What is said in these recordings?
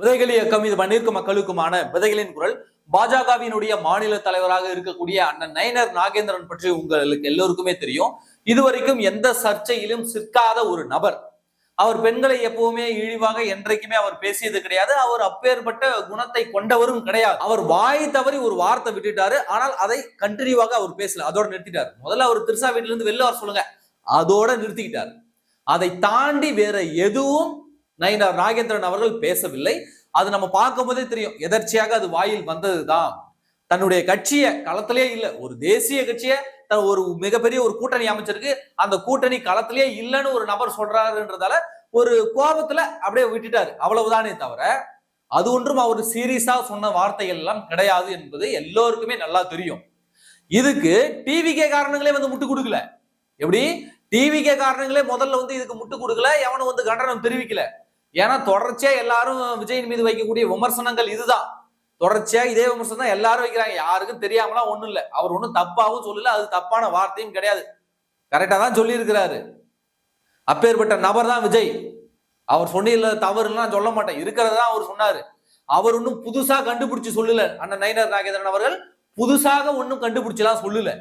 விதைகள் இயக்கம் இது மண்ணிற்கு மக்களுக்குமான விதைகளின் குரல். பாஜகவினுடைய மாநில தலைவராக இருக்கக்கூடிய அண்ணன் நயனர் நாகேந்திரன் பற்றி உங்களுக்கு எல்லோருக்குமே தெரியும். இதுவரைக்கும் எந்த சர்ச்சையிலும் சிக்காத ஒரு நபர். அவர் பெண்களை எப்பவுமே இழிவாக என்றைக்குமே அவர் பேசியது கிடையாது. அவர் அப்பேற்பட்ட குணத்தை கொண்டவரும் கிடையாது. அவர் வாய் தவறி ஒரு வார்த்தை விட்டுட்டாரு. ஆனால் அதை கண்டினியூவாக அவர் பேசல. அதோட நிறுத்திட்டார். முதல்ல அவர் திருசா வீட்டுல இருந்து வெளில வர சொல்லுங்க. அதோட நிறுத்திக்கிட்டார். அதை தாண்டி வேற எதுவும் நாகேந்திரன் அவர்கள் பேசவில்லை. அது நம்ம பார்க்கும் போதே தெரியும். எதர்ச்சியாக அது வாயில் வந்ததுதான். தன்னுடைய கட்சியை களத்திலே இல்லை ஒரு தேசிய கட்சியை தன் ஒரு மிகப்பெரிய ஒரு கூட்டணி அமைச்சிருக்கு. அந்த கூட்டணி களத்திலே இல்லைன்னு ஒரு நபர் சொல்றாருன்றதால ஒரு கோபத்துல அப்படியே விட்டுட்டாரு. அவ்வளவுதானே தவிர அது ஒன்றும் அவர் சீரியஸா சொன்ன வார்த்தைகள் எல்லாம் கிடையாது என்பது எல்லோருக்குமே நல்லா தெரியும். இதுக்கு டிவிகே காரணங்களே வந்து முட்டு கொடுக்கல. எப்படி? டிவிகே காரணங்களே முதல்ல வந்து இதுக்கு முட்டு கொடுக்கல. எவனும் வந்து கண்டனம் தெரிவிக்கல. ஏன்னா தொடர்ச்சியா எல்லாரும் விஜயின் மீது வைக்கக்கூடிய விமர்சனங்கள் இதுதான். தொடர்ச்சியா இதே விமர்சனம் தான் எல்லாரும் வைக்கிறாங்க. யாருக்கும் தெரியாமலாம் ஒண்ணும் இல்லை. அவர் ஒன்றும் தப்பாவும் சொல்லல. அது தப்பான வார்த்தையும் கிடையாது. கரெக்டா தான் சொல்லியிருக்கிறாரு. அப்பேற்பட்ட நபர் தான் விஜய். அவர் சொன்ன தவறுலாம் சொல்ல மாட்டேன். இருக்கிறதா அவர் சொன்னாரு. அவர் ஒன்றும் புதுசா கண்டுபிடிச்சு சொல்லல. அண்ணன் நயினர் நாகேந்திரன் அவர்கள் புதுசாக ஒன்றும் கண்டுபிடிச்சலாம் சொல்லல.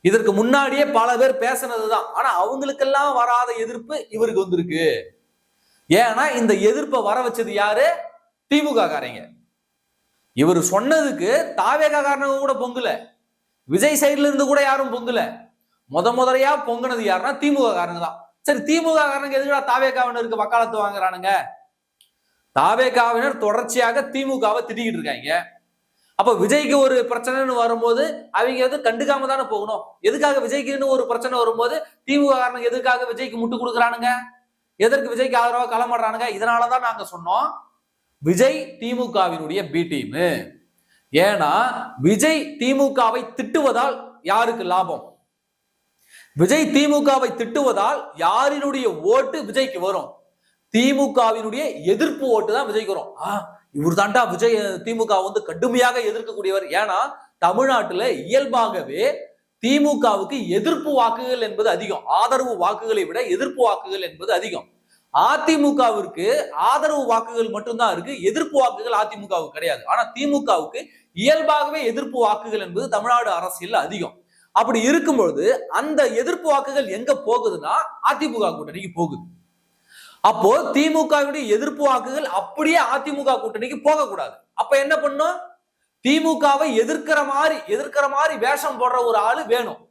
இதற்கு முன்னாடியே பல பேர் பேசினதுதான். ஆனா அவங்களுக்கெல்லாம் வராத எதிர்ப்பு இவருக்கு வந்திருக்கு. ஏன்னா இந்த எதிர்ப்பை வர வச்சது யாரு? திமுக காரங்க இவர் சொன்னதுக்கு தாவேகா காரணங்க கூட பொங்கல. விஜய் சைட்ல இருந்து கூட யாரும் பொங்கல. முத முதலையா பொங்குனது யாருன்னா திமுக காரங்க தான். சரி திமுக காரங்க எதுக்குடா தாவேகாவினருக்கு வக்காலத்து வாங்குறானுங்க? தாவேகாவினர் தொடர்ச்சியாக திமுகவை திட்டிக்கிட்டு இருக்காங்க. அப்ப விஜய்க்கு ஒரு பிரச்சனைன்னு வரும்போது அவங்க வந்து கண்டுக்காம தானே போகணும்? எதுக்காக விஜய்க்குன்னு ஒரு பிரச்சனை வரும்போது திமுக காரணங்க எதுக்காக விஜய்க்கு முட்டு கொடுக்குறானுங்க? எதற்கு விஜய்க்கு ஆதரவாக களமாடுறானுங்க? இதனாலதான் நாங்கள் சொன்னோம். விஜய் திமுகவினுடைய பி டீமு ஏன்னா விஜய் திமுகவை திட்டுவதால் யாருக்கு லாபம்? விஜய் திமுகவை திட்டுவதால் யாரினுடைய ஓட்டு விஜய்க்கு வரும்? திமுகவினுடைய எதிர்ப்பு ஓட்டு தான் விஜய்க்கு வரும். ஆ இவர் தாண்டா விஜய் திமுக வந்து கடுமையாக எதிர்க்கக்கூடியவர். ஏன்னா தமிழ்நாட்டுல இயல்பாகவே திமுகவுக்கு எதிர்ப்பு வாக்குகள் என்பது அதிகம். ஆதரவு வாக்குகளை விட எதிர்ப்பு வாக்குகள் என்பது அதிகம். அதிமுகவிற்கு ஆதரவு வாக்குகள் மட்டும்தான் இருக்கு. எதிர்ப்பு வாக்குகள் அதிமுகவுக்கு கிடையாது. ஆனா திமுகவுக்கு இயல்பாகவே எதிர்ப்பு வாக்குகள் என்பது தமிழ்நாடு அரசியல் அதிகம். அப்படி இருக்கும்பொழுது அந்த எதிர்ப்பு வாக்குகள் எங்க போகுதுன்னா அதிமுக கூட்டணிக்கு போகுது. அப்போ திமுகவுடைய எதிர்ப்பு வாக்குகள் அப்படியே அதிமுக கூட்டணிக்கு போகக்கூடாது. அப்ப என்ன பண்ணும் திமுகவை எதிர்க்கிற மாதிரி எதிர்க்கிற மாதிரி வேஷம் போடுற ஒரு ஆளு வேணும்.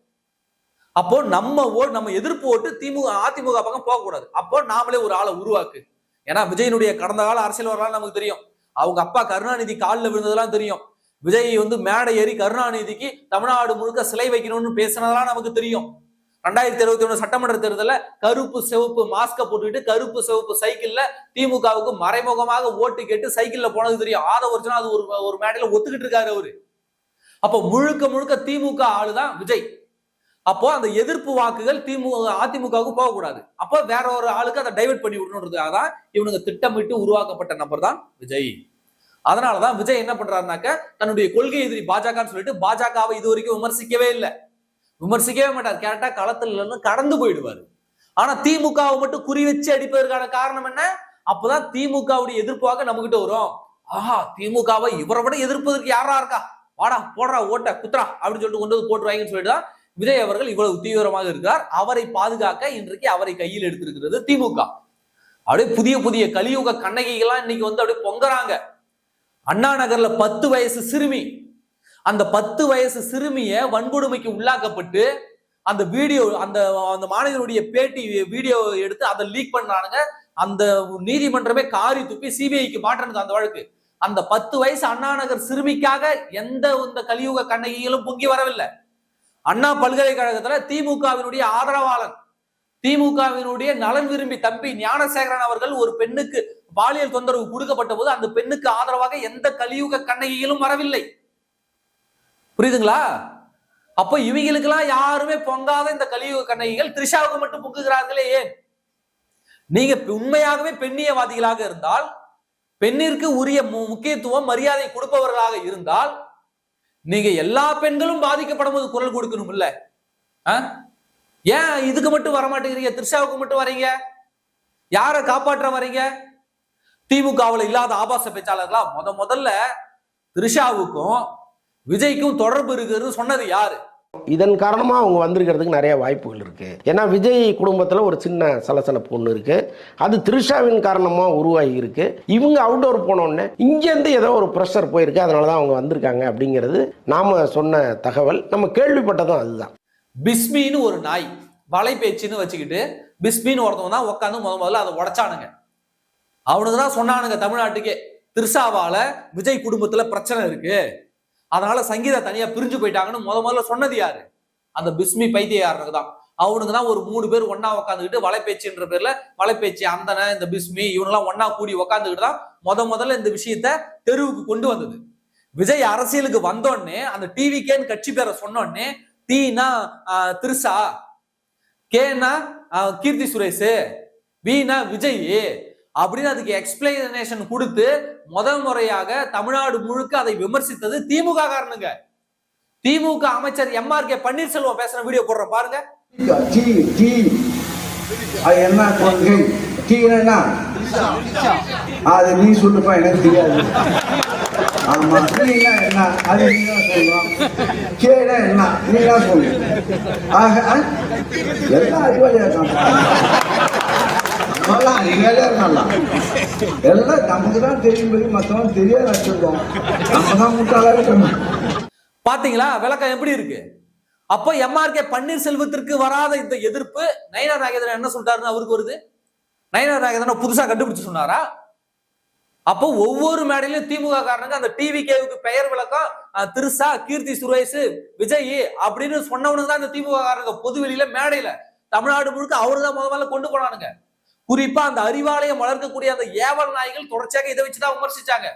அப்போ நம்ம ஓ நம்ம எதிர்ப்பு ஓட்டு திமுக அதிமுக பக்கம் போகக்கூடாது. அப்போ நாமளே ஒரு ஆளை உருவாக்கு. ஏன்னா விஜயனுடைய கடந்த கால அரசியல் வரலாறு நமக்கு தெரியும். அவங்க அப்பா கருணாநிதி காலில் விழுந்ததெல்லாம் தெரியும். விஜய் வந்து மேடை ஏறி கருணாநிதிக்கு தமிழ்நாடு முழுக்க சிலை வைக்கணும்னு பேசினதெல்லாம் நமக்கு தெரியும். ரெண்டாயிரத்தி இருபத்தி ஒண்ணு சட்டமன்ற தேர்தலில் கருப்பு சிவப்பு மாஸ்க போட்டுக்கிட்டு கருப்பு சிவப்பு சைக்கிள்ல திமுகவுக்கு மறைமுகமாக ஓட்டு கேட்டு சைக்கிள்ல போனது தெரியும். ஆத ஒரிஜினல் அது ஒரு ஒரு மேடையில ஒத்துக்கிட்டு இருக்காரு அவரு. அப்போ முழுக்க முழுக்க திமுக ஆளுதான் விஜய். அப்போ அந்த எதிர்ப்பு வாக்குகள் திமுக அதிமுகவுக்கு போகக்கூடாது. அப்போ வேற ஒரு ஆளுக்கு அதை டைவெர்ட் பண்ணி விடணுன்றதுக்காக தான் இவனுங்க திட்டமிட்டு உருவாக்கப்பட்ட நபர் தான் விஜய். அதனாலதான் விஜய் என்ன பண்றாருனாக்க தன்னுடைய கொள்கை எதிரி பாஜகன்னு சொல்லிட்டு பாஜகவை இது வரைக்கும் விமர்சிக்கவே இல்லை. விமர்சிக்கவே மாட்டார். கேட்டா களத்தில் இல்லைன்னு கடந்து போயிடுவாரு. ஆனா திமுகவை மட்டும் குறி வச்சு அடிப்பதற்கான காரணம் என்ன? அப்பதான் திமுகவுடைய எதிர்ப்பாக நம்ம கிட்ட வரும். ஆஹா திமுகவை இவரை விட எதிர்ப்பதற்கு யாரா இருக்கா? வாடா போடுறா ஓட்ட குத்துறா அப்படின்னு சொல்லிட்டு கொண்டு வந்து போட்டுருவாங்கன்னு சொல்லிட்டு விஜய் அவர்கள் இவ்வளவு தீவிரமாக இருக்கிறார் அவரை பாதுகாக்க இன்றைக்கு அவரை கையில் எடுத்திருக்கிறது திமுக. அப்படியே புதிய புதிய கலியுக கண்ணகிகள்லாம் இன்னைக்கு வந்து அப்படியே பொங்குறாங்க. அண்ணா நகர்ல பத்து வயசு சிறுமி அந்த பத்து வயசு சிறுமிய வன்கொடுமைக்கு உள்ளாக்கப்பட்டு அந்த வீடியோ அந்த அந்த மாணவனுடைய பேட்டி வீடியோ எடுத்து அதை லீக் பண்றானுங்க. அந்த நீதிமன்றமே காரி துப்பி சிபிஐக்கு மாற்றனுக்கு அந்த வழக்கு. அந்த பத்து வயசு அண்ணா நகர் சிறுமிக்காக எந்த இந்த கலியுக கண்ணகிகளும் பொங்கி வரவில்லை. அண்ணா பல்கலைக்கழகத்துல திமுகவினுடைய ஆதரவாளன் திமுகவினுடைய நலன் விரும்பி தம்பி ஞானசேகரன் அவர்கள் ஒரு பெண்ணுக்கு பாலியல் தொந்தரவு கொடுக்கப்பட்ட போது அந்த பெண்ணுக்கு ஆதரவாக எந்த கலியுக கண்ணகிகளும் வரவில்லை. புரியுதுங்களா? அப்போ இவங்களுக்கெல்லாம் யாருமே பொங்காத இந்த கலியுக கண்ணகிகள் த்ரிஷாவுக்கு மட்டும் பொங்குகிறார்களே ஏன்? நீங்க உண்மையாகவே பெண்ணியவாதிகளாக இருந்தால் பெண்ணிற்கு உரிய மு- முக்கியத்துவம் மரியாதை கொடுப்பவர்களாக இருந்தால் நீங்க எல்லா பெண்களும் பாதிக்கப்படும் போது குரல் கொடுக்கணும் இல்ல ஏன் இதுக்கு மட்டும் வர மாட்டேங்கிறீங்க த்ரிஷாவுக்கு மட்டும் வரீங்க? யாரை காப்பாற்ற வரீங்க? திமுகவில் இல்லாத ஆபாச பேச்சாளர்களா? முத முதல்ல த்ரிஷாவுக்கும் விஜய்க்கும் தொடர்பு இருக்குன்னு சொன்னது யாரு? இதன் காரணமா அவங்க வந்திருக்கிறதுக்கு நிறைய வாய்ப்புகள் இருக்கு. ஏன்னா விஜய் குடும்பத்துல ஒரு சின்ன சலசலப்பு ஒன்று இருக்கு. அது த்ரிஷாவின் காரணமா உருவாகி இருக்கு. இவங்க அவுட்டோர் போனோடனே இங்கேருந்து ஏதோ ஒரு ப்ரெஷர் போயிருக்கு. அதனால தான் அவங்க வந்திருக்காங்க அப்படிங்கிறது நாம சொன்ன தகவல். நம்ம கேள்விப்பட்டதும் அதுதான். பிஸ்மின்னு ஒரு நாய் வலைபேச்சுன்னு வச்சுக்கிட்டு பிஸ்மின்னு ஒருத்தவங்க தான் உட்காந்து முத முதல்ல அதை உடைச்சானுங்க. அவனுக்கு தான் சொன்னானுங்க தமிழ்நாட்டுக்கே திருசாவால விஜய் குடும்பத்துல பிரச்சனை இருக்கு. அதனால சங்கீதா தனியா பிரிஞ்சு போயிட்டாங்கன்னு முத முதல்ல சொன்னது யாரு? அந்த பிஸ்மி பைத்தியாருக்கு தான். அவனுக்கு தான் ஒரு மூணு பேர் ஒன்னா உட்காந்துக்கிட்டு வலைப்பேச்சுன்ற பேர்ல வலைப்பேச்சு அந்தன இந்த பிஸ்மி இவனெல்லாம் ஒன்னா கூடி உட்காந்துக்கிட்டு தான் முத முதல்ல இந்த விஷயத்த தெருவுக்கு கொண்டு வந்தது. விஜய் அரசியலுக்கு வந்தோடனே அந்த டிவிகேன்னு கட்சி பேரை சொன்னோடனே தீனா திருசா கேனா கீர்த்தி சுரேஷ் வீணா விஜய் அப்படின்னு அதுக்கு எக்ஸ்பிளனேஷன் கொடுத்து முதல் முறையாக தமிழ்நாடு முழுக்க அதை விமர்சித்தது திமுக காரணங்க திமுக அமைச்சர் எம் ஆர் கே பன்னீர்செல்வம் பேசுற வீடியோ போடுறேன் பாருங்க. அது என்ன கொள்கை? டீனா அது நீ சொல்லுப்பா எனக்கு தெரியாது. ஆமா டீனா என்ன அது நீ தான் என்ன நீ தான் சொல்லு. ஆக எல்லாம் அறிவாளியா இருக்கான் சொல்லலாம் நீ வேலையா இருக்கான்ல எல்லாம் நமக்கு தான் தெரியும் போய் மற்றவங்க தெரியாத வச்சிருக்கோம். நம்ம தான் முட்டாளாக இருக்கணும். பாத்தீங்களா? விளக்கம் எப்படி இருக்கு? அப்போ எம்ஆர்கே பன்னீர்செல்வத்திற்கு வராத இந்த எதிர்ப்பு நயனா நாகேந்திரன் என்ன சொல்றாருன்னு அவருக்கு வருது? நயனா நாகேந்திரன் புதுசா கண்டுபிடிச்சு சொன்னாரா? அப்போ ஒவ்வொரு மேடையிலும் திமுக காரணங்க அந்த டிவி கேவுக்கு பெயர் விளக்கம் திருசா கீர்த்தி சுரேஷ் விஜய் அப்படின்னு சொன்னவனுக்கு தான் இந்த திமுக காரங்க பொதுவெளியில மேடையில. தமிழ்நாடு முழுக்க அவரு தான் முதல்ல கொண்டு போனானுங்க. குறிப்பா அந்த அறிவாலயம் வளர்க்கக்கூடிய அந்த ஏவல் நாய்கள் தொடர்ச்சியாக இதை வச்சுதான் விமர்சிச்சாங்க.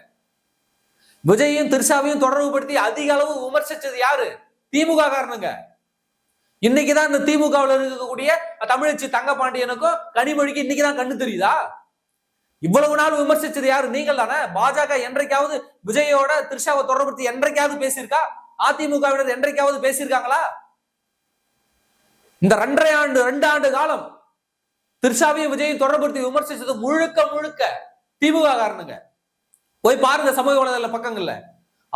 விஜயையும் திருஷாவையும் தொடர்புபடுத்தி அதிக அளவு விமர்சிச்சது யாரு? திமுக காரணங்க இன்னைக்குதான் இந்த திமுகவில் இருக்கக்கூடிய தமிழச்சி தங்கபாண்டியனுக்கும் கனிமொழிக்கு இன்னைக்குதான் கண்ணு தெரியுதா? இவ்வளவு நாள் விமர்சிச்சது யாரு? நீங்கள் தானே? பாஜக என்றைக்காவது விஜயோட திருஷாவை தொடர்புபடுத்தி என்றைக்காவது பேசியிருக்கா? அதிமுகவினர் என்றைக்காவது பேசியிருக்காங்களா? இந்த ரெண்டரை ஆண்டு ரெண்டு ஆண்டு காலம் திருஷாவையும் விஜயையும் தொடர்படுத்தி விமர்சிச்சது முழுக்க முழுக்க திமுக காரணங்க போய் பாருங்க சமூக வலைதள பக்கங்கள்ல.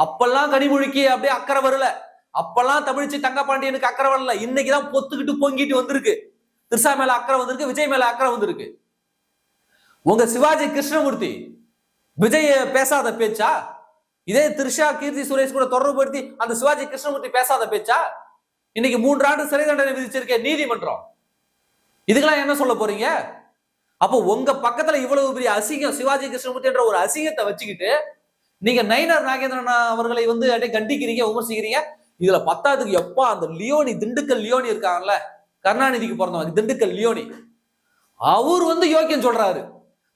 அப்பெல்லாம் கனிமொழிக்கு அப்படியே அக்கறை வரல. அப்பெல்லாம் தமிழ்ச்சி தங்கப்பாண்டியனுக்கு அக்கறை வரல. இன்னைக்குதான் பொத்துக்கிட்டு பொங்கிட்டு வந்திருக்கு. திருஷா மேல அக்கறை வந்திருக்கு விஜய் மேல அக்கறை வந்திருக்கு. உங்க சிவாஜி கிருஷ்ணமூர்த்தி விஜய் பேசாத பேச்சா? இதே திருஷா கீர்த்தி சுரேஷ் கூட தொடர்புபடுத்தி அந்த சிவாஜி கிருஷ்ணமூர்த்தி பேசாத பேச்சா? இன்னைக்கு மூன்றாண்டு சிறை தண்டனை விதிச்சிருக்க நீதிமன்றம். இதுக்கெல்லாம் என்ன சொல்ல போறீங்க? அப்போ உங்க பக்கத்துல இவ்வளவு பெரிய அசிங்கம் சிவாஜி கிருஷ்ணமூர்த்தி என்ற ஒரு அசிங்கத்தை வச்சுக்கிட்டு நீங்க நயினார் நாகேந்திரன் அவர்களை வந்து அப்படியே கண்டிக்கிறீங்க விமர்சிக்கிறீங்க. இதுல பத்தாவதுக்கு எப்பா அந்த லியோனி திண்டுக்கல் லியோனி இருக்காங்கல்ல கருணாநிதிக்கு பிறந்தவங்க திண்டுக்கல் லியோனி. அவர் வந்து யோக்கியம் சொல்றாரு.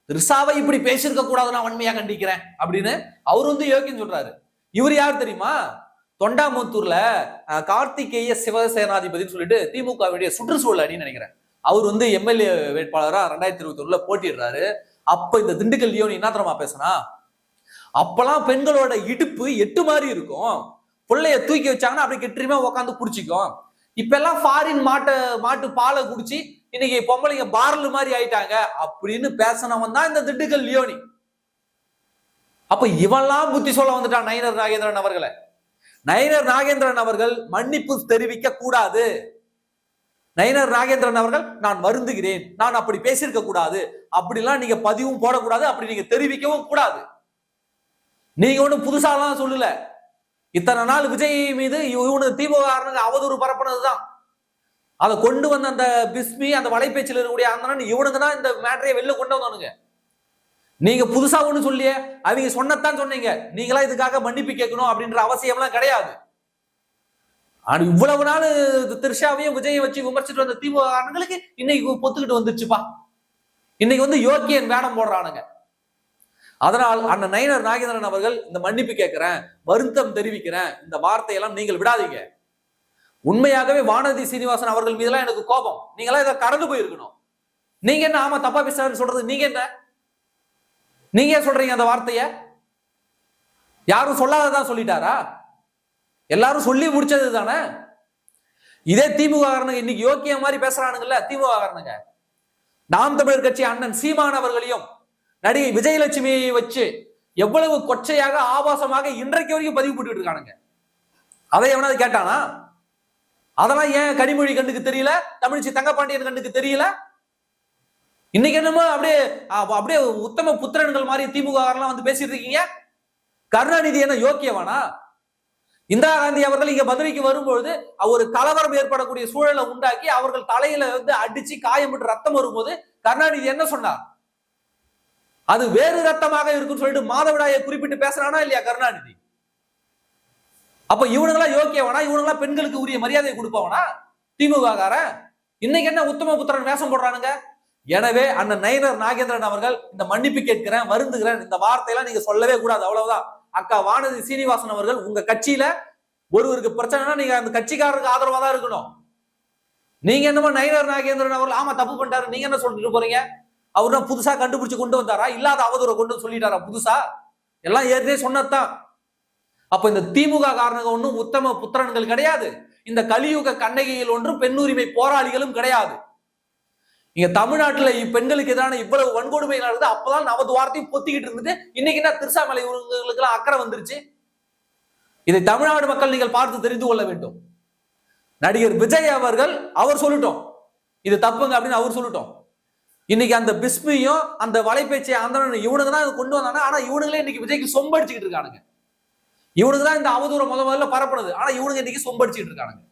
ரிசாவை இப்படி பேசியிருக்க கூடாது நான் வன்மையா கண்டிக்கிறேன் அப்படின்னு அவர் வந்து யோக்கியம் சொல்றாரு. இவர் யார் தெரியுமா? தொண்டாமுத்தூர்ல கார்த்திகேய சிவசேனாதிபதினு சொல்லிட்டு திமுகவுடைய சுற்றுச்சூழல் அணின்னு நினைக்கிறேன். அவர் வந்து எம்எல்ஏ வேட்பாளராக ரெண்டாயிரத்தி இருபத்தி ஒண்ணுல போட்டிடுறாரு. அப்ப இந்த திண்டுக்கல் லியோனி என்ன தரமா பேசினா? அப்பெல்லாம் பெண்களோட இடுப்பு எட்டு மாதிரி இருக்கும். பிள்ளைய தூக்கி வச்சாங்கன்னா அப்படி கெட்டுமே உட்காந்து குடிச்சிக்கும் இப்ப எல்லாம் ஃபாரின் மாட்டை மாட்டு பாலை குடிச்சு இன்னைக்கு பொம்பளைங்க பார்லு மாதிரி ஆயிட்டாங்க அப்படின்னு பேசினவன் தான் இந்த திண்டுக்கல் லியோனி. அப்ப இவன்லாம் புத்தி சொல்ல வந்துட்டான் நயினர் நாகேந்திரன் அவர்களை. நயினர் நாகேந்திரன் அவர்கள் மன்னிப்பு தெரிவிக்க கூடாது நயனர் நாகேந்திரன் அவர்கள் நான் வருந்துகிறேன். நான் அப்படி பேசியிருக்க கூடாது. அப்படிலாம் நீங்க பதிவும் போடக்கூடாது. அப்படி நீங்க தெரிவிக்கவும் கூடாது. நீங்க ஒன்றும் புதுசாலாம் சொல்லல. இத்தனை நாள் விஜய் மீது இவனு திமுக காரனுங்க அவதூறு பரப்புனதுதான். அதை கொண்டு வந்த அந்த பிஸ்மி அந்த வலைபேச்சில் இருக்கக்கூடிய அந்த இவனுங்க தான் இந்த மேட்டரையை வெளில கொண்டு வந்தானுங்க நீங்க புதுசா ஒண்ணு சொல்லியே அவங்க சொன்னத்தான் சொன்னீங்க. நீங்களா இதுக்காக மன்னிப்பு கேட்கணும் அப்படின்ற அவசியம்லாம் கிடையாது. ஆனா இவ்வளவு நாள் திருஷாவையும் விஜயை வச்சு விமர்சிட்டு வந்த திமுக ஆனங்களுக்கு இன்னைக்கு பொத்துக்கிட்டு வந்துருச்சுப்பா. இன்னைக்கு வந்து யோக்கியன் வேடம் போடுறானுங்க. அதனால் அண்ணன் நயனர் நாகேந்திரன் அவர்கள் இந்த மன்னிப்பு கேட்கிறேன் வருத்தம் தெரிவிக்கிறேன் இந்த வார்த்தையெல்லாம் நீங்கள் விடாதீங்க. உண்மையாகவே வானதி சீனிவாசன் அவர்கள் மீதெல்லாம் எனக்கு கோபம். நீங்களாம் இதை கடந்து போயிருக்கணும். நீங்க என்ன ஆமா தப்பா பேசுறாருன்னு சொல்றது? நீங்க என்ன? நீங்க ஏன் சொல்றீங்க அந்த வார்த்தைய? யாரும் சொல்லாததான் சொல்லிட்டாரா? எல்லாரும் சொல்லி முடிச்சது தானே இதே திமுக காரனுங்க இன்னைக்கு யோக்கியம் மாதிரி பேசுறானுங்கல்ல திமுக நாம் தமிழர் கட்சி அண்ணன் சீமான் அவர்களையும் நடிகை விஜயலட்சுமியை வச்சு எவ்வளவு கொச்சையாக ஆபாசமாக இன்றைக்கு வரைக்கும் பதிவு போட்டுட்டு இருக்கானுங்க. அதை எவனாவது கேட்டானா? அதெல்லாம் ஏன் கனிமொழி கண்ணுக்கு தெரியல? தமிழிச்சி தங்கப்பாண்டியன் கண்ணுக்கு தெரியல? இன்னைக்கு என்னமோ அப்படியே அப்படியே உத்தம புத்திரன்கள் மாதிரி திமுக வந்து பேசிட்டு இருக்கீங்க. கருணாநிதி என்ன யோக்கியவானா? இந்திரா காந்தி அவர்கள் இங்க மதுரைக்கு வரும்பொழுது ஒரு கலவரம் ஏற்படக்கூடிய சூழலை உண்டாக்கி அவர்கள் தலையில வந்து அடிச்சு காயப்பட்டு ரத்தம் வரும்போது கருணாநிதி என்ன சொன்னார்? அது வேறு ரத்தமாக இருக்குன்னு சொல்லிட்டு மாதவிடாயை குறிப்பிட்டு பேசுறானா இல்லையா கருணாநிதி? அப்ப இவனுங்களா யோக்கியவனா? இவனுங்களா பெண்களுக்கு உரிய மரியாதையை கொடுப்பவனா? திமுககாரன்? இன்னைக்கு என்ன உத்தம புத்திரன் வேஷம் போடுறானுங்க? எனவே அண்ணன் நயனர் நாகேந்திரன் அவர்கள் இந்த மன்னிப்பு கேட்கிறேன் வருந்துகிறேன் இந்த வார்த்தையெல்லாம் நீங்க சொல்லவே கூடாது அவ்வளவுதான். அக்கா வானதி சீனிவாசன் அவர்கள் உங்க கட்சியில ஒருவருக்கு பிரச்சனைனா நீங்க அந்த கட்சிக்காரருக்கு ஆதரவா தான் இருக்கணும். நீங்க என்னமோ நயினர் நாகேந்திரன் அவர்கள் ஆமா தப்பு பண்ணிட்டாரு. நீங்க என்ன சொல்லிட்டு போறீங்க? அவர் தான் புதுசா கண்டுபிடிச்சு கொண்டு வந்தாரா? இல்லாத அவதூறை கொண்டு வந்து சொல்லிட்டாரா புதுசா? எல்லாம் ஏற்கனவே சொன்னதுதான். அப்ப இந்த திமுக காரணங்க ஒன்றும் உத்தம புத்திரன்கள் கிடையாது. இந்த கலியுக கண்ணகியில் ஒன்றும் பெண்ணுரிமை போராளிகளும் கிடையாது. இங்க தமிழ்நாட்டுல பெண்களுக்கு எதிரான இவ்வளவு வன்கொடுமை நடக்குது. அப்பதான் நமது வார்த்தையும் பொத்திக்கிட்டு இருந்தது இன்னைக்கு என்ன திருசாமலை இவங்களுக்கு எல்லாம் அக்கறை வந்துருச்சு? இதை தமிழ்நாடு மக்கள் நீங்கள் பார்த்து தெரிந்து கொள்ள வேண்டும். நடிகர் விஜய் அவர்கள் அவர் சொல்லிட்டோம். இது தப்புங்க அப்படின்னு அவர் சொல்லிட்டோம். இன்னைக்கு அந்த பிஸ்மியும் அந்த வலைபேச்சை அந்த இவனுங்க தான் கொண்டு வந்தாங்க ஆனா இவனுங்களே இன்னைக்கு விஜய்க்கு சொம்படிச்சுக்கிட்டு இருக்கானுங்க. இவனுக்கு தான் இந்த அவதூறு முத முதல்ல பரப்புனது. ஆனா இவனுங்க இன்னைக்கு சொம்படிச்சுக்கிட்டு இருக்கானுங்க.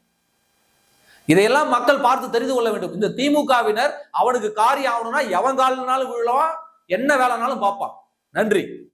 இதையெல்லாம் மக்கள் பார்த்து தெரிந்து கொள்ள வேண்டும். இந்த திமுகவினர் அவனுக்கு காரியம் ஆகணும்னா எவன் காலினாலும் விழுவான் என்ன வேலைனாலும் பார்ப்பான். நன்றி.